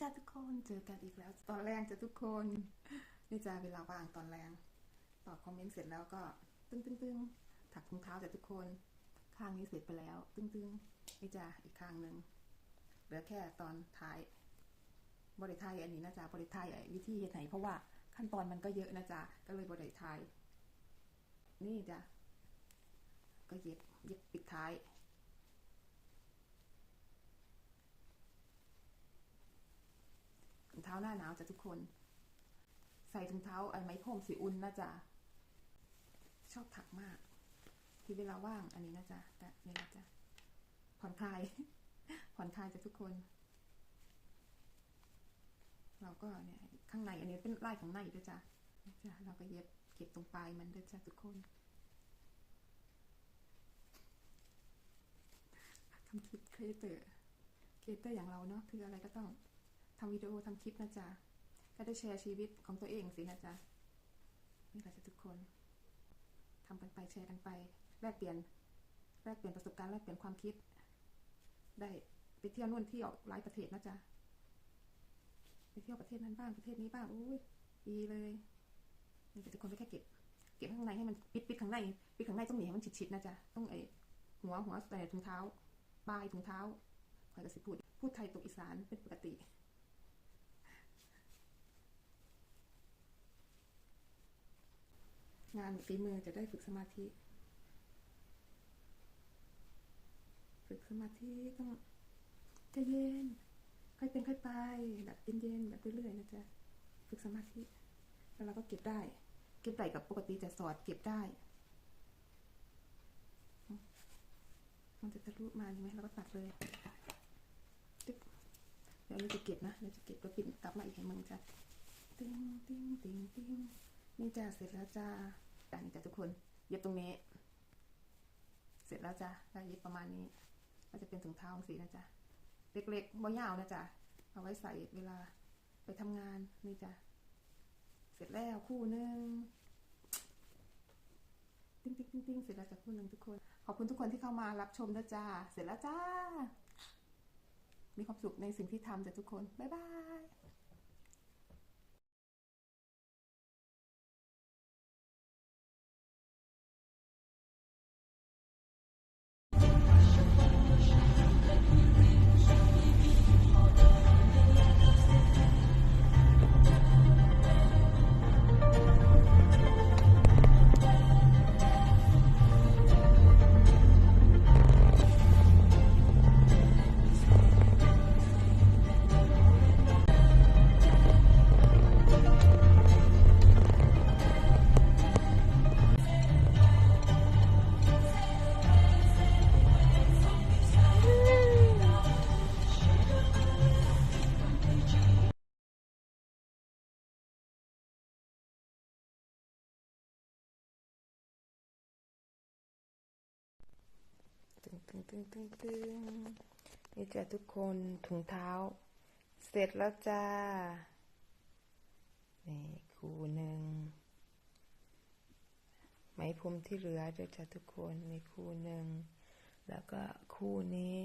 จ้าทุกคนเจอกันอีกแล้ว ตอนแรกจ้ะทุกคนนี่จ้าเวลาว่างตอนแรงตอบคอมเมนต์เสร็จแล้วก็ ตึ้งตึ้งตึ้งถักถุงเท้าจ้ะทุกคน ข้างนี้เสร็จไปแล้ว ตึ้งตึ้งนี่จ้าอีกข้างหนึ่งเหลือแค่ตอนท้ายบริไทยอันนี้นะจ๊ะบริไทยวิธีเฮ็ดไหนเพราะว่าขั้นตอนมันก็เยอะนะจ๊ะก็เลยบริไทยนี่จ้ะก็เย็บเย็บปิดท้าย ถุงเท้าหน้าหนาวจ้ะทุกคน ใส่ถุงเท้าไอ้ไม้พรมสีอุ่นนะจ๊ะชอบถักมาก ที่เวลาว่างอันนี้นะจ๊ะแต่นี่นะจ๊ะผ่อนคลาย ผ่อนคลายจ้ะทุกคน เราก็เนี่ยข้างในอันนี้เป็นลายของในด้วยจ้ะจ๊ะเราก็เย็บเก็บตรงปลายมันด้วยจ้ะทุกคนทำคลิปครีเอเตอร์ครีเอเตอร์อย่างเราเนาะคืออะไรก็ต้อง ทำวิดีโอทำคลิปนะจ๊ะก็ได้แชร์ชีวิตของตัวเองสินะจ๊ะนี่แหละจ้ะทุกคนทำกันไปแชร์กันไป แลกเปลี่ยนแลกเปลี่ยนประสบการณ์แลกเปลี่ยนความคิด ได้ไปเที่ยวนู่นเที่ยวหลายประเทศนะจ๊ะไปเที่ยวประเทศนั้นบ้างประเทศนี้บ้างอุ้ยดีเลยนี่แต่ทุกคนก็แค่เก็บเก็บข้างในให้มันปิดปิดข้างในปิดข้างในต้องหนีให้มันชิดๆนะจ๊ะต้องไอหัวหัวใส่ถุงเท้าปลายถุงเท้าคอยกระสิบพูดพูดไทยตกอีสานเป็นปกติ งานฝีมือจะได้ฝึกสมาธิ ฝึกสมาธิต้องใจเย็น ค่อยเป็นค่อยไป แบบเย็นๆแบบเรื่อยๆนะจ๊ะฝึกสมาธิแล้วเราก็เก็บได้ เก็บได้กับปกติจะสอดเก็บได้ มันจะทะลุมาใช่ไหมเราก็ตัดเลยเดี๋ยวเราจะเก็บนะเราจะเก็บแล้วปิดกลับมาอีกให้มึงจ้ะติ้งติ้งติ้งติ้งนี่จ้าเสร็จแล้วจ้า จ้านี่จ้าทุกคน เย็บตรงนี้ เสร็จแล้วจ้าได้เย็บประมาณนี้ ก็จะเป็นถุงเท้าสีนะจ๊ะ เล็กๆบ่ยาวนะจ๊ะ เอาไว้ใส่เวลาไปทำงานนี่จ้ะ เสร็จแล้วคู่หนึ่งติ้งติ้งติ้งติ้งเสร็จแล้วจ้ะคู่หนึ่งทุกคน ขอบคุณทุกคนที่เข้ามารับชมนะจ้าเสร็จแล้วจ้า มีความสุขในสิ่งที่ทำจ้ะทุกคน บ๊ายบาย ตึงตึงตึงตึงนี่จ้ะทุกคนถุงเท้า เสร็จแล้วจ้า นี่คู่หนึ่งไหมพรมที่เหลือด้วยจ้ะทุกคนมีคู่หนึ่งแล้วก็คู่นี้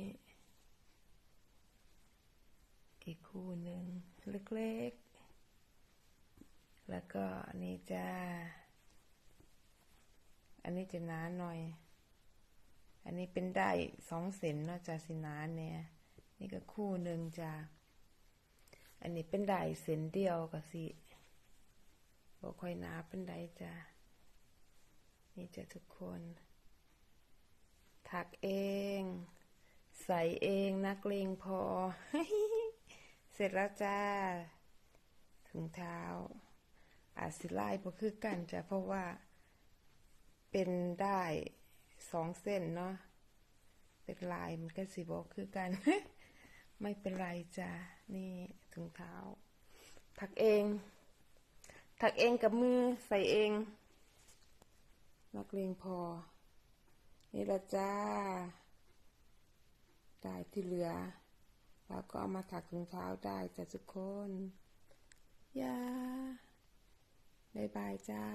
อีกคู่หนึ่งเล็กๆ แล้วก็นนี้จ้า อันนี้จะหนาหน่อย นนี้เป็นได้สองเซนเนาะจ้าสินาเนี่ย นี่ก็คู่หนึ่งจ้าอันนี้เป็นได้เซนเดียวก็สิบ่ค่อยหนาเป็นได้จ้านี่จะทุกคน ถักเอง ใส่เองนักเลงพอ เสร็จแล้วจ้าถุงเท้า อาจสิไล่บ่คือกันจ้ะเพราะว่าเป็นได้ สองเส้นเนาะเป็นลายมันก็สิบอกคือกัน ไม่เป็นไรจ้ะนี่ถุงเท้า ถักเอง ถักเองกับมือใส่เอง นักเลงพอ นี่ละจ้าได้ที่เหลือแล้วก็เอามาถักถุงเท้าได้จ้ะทุกคนยาบายบายจ้า